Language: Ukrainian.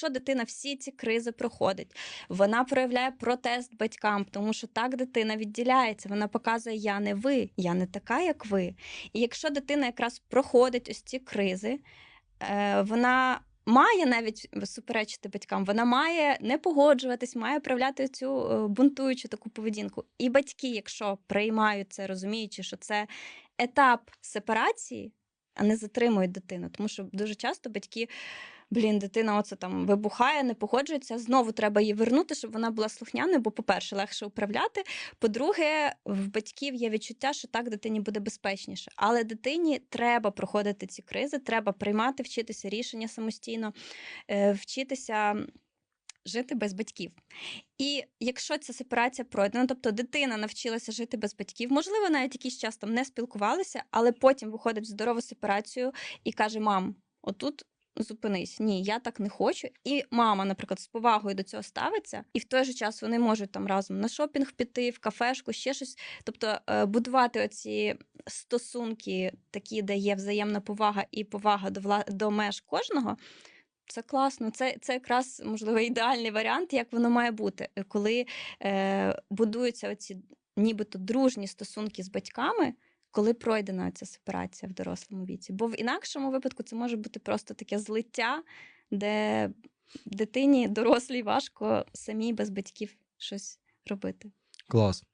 Якщо дитина всі ці кризи проходить, вона проявляє протест батькам, тому що так дитина відділяється. Вона показує: я не ви, я не така, як ви. І якщо дитина якраз проходить ось ці кризи, е, вона. Має навіть суперечити батькам, вона має не погоджуватись, має проявляти цю е, бунтуючу таку поведінку. І батьки, якщо приймають це, розуміючи, що це етап сепарації, а не затримують дитину. Тому що дуже часто батьки, блін, дитина оце там вибухає, не погоджується. Знову треба її вернути, щоб вона була слухняною, бо, по-перше, легше управляти. По-друге, в батьків є відчуття, що так дитині буде безпечніше. Але дитині треба проходити ці кризи, треба приймати, вчитися рішення самостійно, е, вчитися. Жити без батьків. І якщо ця сепарація пройдена, тобто дитина навчилася жити без батьків, можливо, навіть якийсь час там не спілкувалися, але потім виходить в здорову сепарацію і каже: Мам, отут зупинись, ні, я так не хочу. І мама, наприклад, з повагою до цього ставиться, і в той же час вони можуть там разом на шопінг піти, в кафешку, ще щось. Тобто е, будувати оці стосунки, такі, де є взаємна повага і повага до вла... до меж кожного. Це класно. Це, це якраз можливо ідеальний варіант, як воно має бути, е, коли е, будуються оці нібито дружні стосунки з батьками, коли пройдена ця сепарація в дорослому віці. Бо в інакшому випадку це може бути просто таке злиття, де дитині дорослій важко самій без батьків щось робити. Клас.